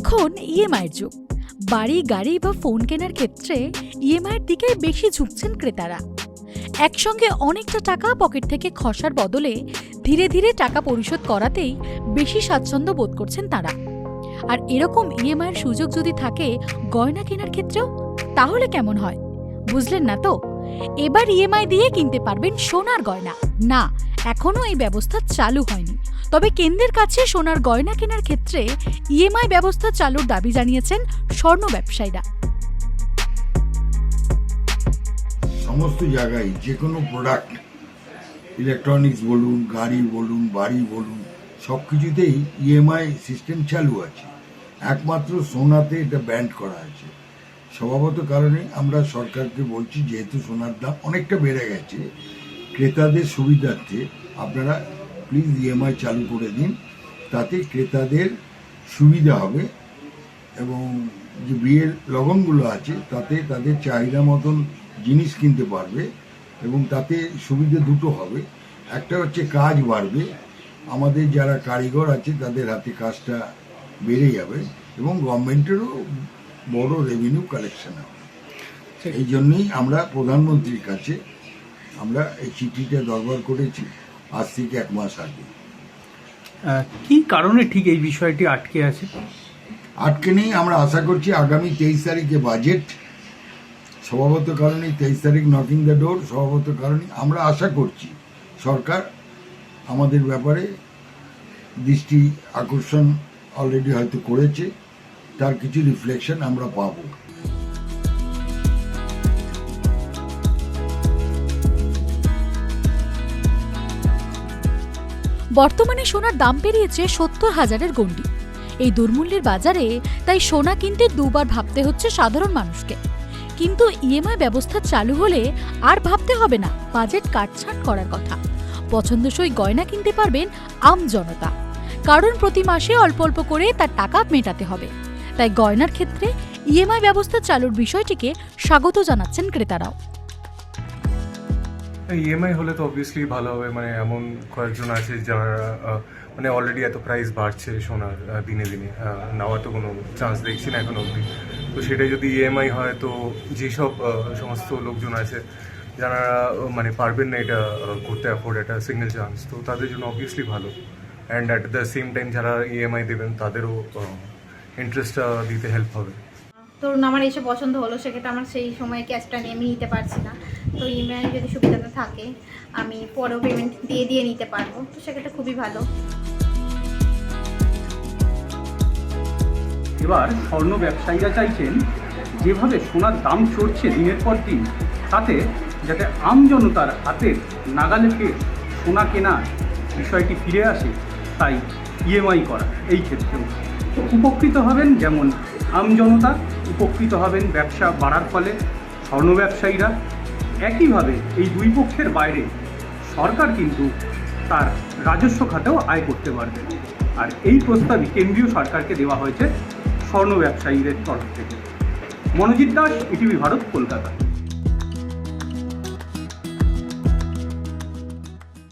এখন ইএমআইয়ের যুগ। বাড়ি, গাড়ি বা ফোন কেনার ক্ষেত্রে ইএমআইয়ের দিকে বেশি ঝুঁকছেন ক্রেতারা। একসঙ্গে অনেকটা টাকা পকেট থেকে খসার বদলে ধীরে ধীরে টাকা পরিশোধ করাতেই বেশি স্বাচ্ছন্দ্য বোধ করছেন তারা। আর এরকম ইএমআইয়ের সুযোগ যদি থাকে গয়না কেনার ক্ষেত্রেও, তাহলে কেমন হয়? বুঝলেন না তো? এবার ইএমআই দিয়ে কিনতে পারবেন সোনার গয়না। না এখনও এই ব্যবস্থা চালু হয়নি। তবে কেন্দ্রের কাছে সোনার গয়না কেনার ক্ষেত্রে ইএমআই ব্যবস্থা চালুর দাবি জানিয়েছেন স্বর্ণ ব্যবসায়ীরা। সমস্ত জায়গায় যে কোনো প্রোডাক্ট ইলেকট্রনিক্স বলুন, গাড়ি বলুন, বাড়ি বলুন সব কিছুতেই ইএমআই সিস্টেম চালু আছে। একমাত্র সোনাতে এটা ব্যান্ড করা আছে। স্বভাবত কারণে আমরা সরকারকে বলছি, যেহেতু সোনার দাম অনেকটা বেড়ে গেছে, ক্রেতাদের সুবিধার্থে আপনারা প্লিজ ইএমআই চালু করে দিন তাতে ক্রেতাদের সুবিধা হবে এবং যে বিয়ের লগনগুলো আছে তাতে তাদের চাহিদা মতন জিনিস কিনতে পারবে এবং তাতে সুবিধে দুটো হবে। একটা হচ্ছে কাজ বাড়বে আমাদের যারা কারিগর আছে তাদের হাতে কাজটা বেড়ে যাবে এবং গভর্নমেন্টেরও বড় রেভিনিউ কালেকশন হবে। এই জন্যই আমরা প্রধানমন্ত্রীর কাছে আমরা এই চিঠিটা দরবার করেছি। আজ থেকে এক মাস আগে। কি কারণে ঠিক এই বিষয়টি আটকে আছে? আটকে নেই আমরা আশা করছি আগামী তেইশ তারিখে বাজেট স্বভাবত কারণে তেইশ তারিখ নকিং দ্য ডোর স্বভাবত কারণে আমরা আশা করছি সরকার আমাদের ব্যাপারে দৃষ্টি আকর্ষণ অলরেডি হয়তো করেছে তার কিছু রিফ্লেকশন আমরা পাবো। বর্তমানে সোনার দাম পেরিয়েছে সত্তর হাজারের গণ্ডি। এই দুর্মূল্যের বাজারে তাই সোনা কিনতে দুবার ভাবতে হচ্ছে সাধারণ মানুষকে। কিন্তু ইএমআই ব্যবস্থা চালু হলে আর ভাবতে হবে না, বাজেট কাটছাট করার কথা। পছন্দসই গয়না কিনতে পারবেন আম জনতা। কারণ প্রতি মাসে অল্প অল্প করে তার টাকা মেটাতে হবে। তাই গয়নার ক্ষেত্রে ইএমআই ব্যবস্থা চালুর বিষয়টিকে স্বাগত জানাচ্ছেন ক্রেতারাও। ইএমআই হলে তো অবভিয়াসলি ভালো হবে। মানে এমন কয়েকজন আছে যারা মানে অলরেডি এত প্রাইস বাড়ছে সোনার দিনে দিনে। নেওয়ার তো কোনো চান্স দেখছি না এখন অবধি। তো সেটা যদি ইএমআই হয়, তো যেসব সমস্ত লোকজন আছে, যারা মানে পারবেন না এটা করতে অ্যাফোর্ড একটা সিঙ্গেল চান্স তো তাদের জন্য অবভিয়াসলি ভালো। And at the same time যারা ইএমআই দেবেন, তাদেরও ইন্টারেস্টটা দিতে হেল্প হবে। ধরুন আমার এসে পছন্দ হলো, সেক্ষেত্রে আমার সেই সময় ক্যাশটা নিয়ে আমি নিতে পারছি না। তো ইএমআই যদি সুবিধাটা থাকে, আমি পরেও পেমেন্ট দিয়ে দিয়ে নিতে পারব। তো সেক্ষেত্রে খুবই ভালো। এবার স্বর্ণ ব্যবসায়ীরা চাইছেন যেভাবে সোনার দাম চড়ছে দিনের পর দিন, তাতে যাতে আমজনতার হাতের নাগালেকে সোনা কেনার বিষয়টি ফিরে আসে, তাই ইএমআই করা এই ক্ষেত্রেও। উপকৃত হবেন যেমন আমজনতা উপকৃত হবেন ব্যবসা বাড়ার ফলে স্বর্ণ ব্যবসায়ীরা একইভাবে এই দুই পক্ষের বাইরে সরকার কিন্তু তার রাজস্ব খাতেও আয় করতে পারবে। আর এই প্রস্তাবই কেন্দ্রীয় সরকারকে দেওয়া হয়েছে স্বর্ণ ব্যবসায়ীদের তরফ থেকে। মনোজিৎ দাস, ইটিভি ভারত, কলকাতা।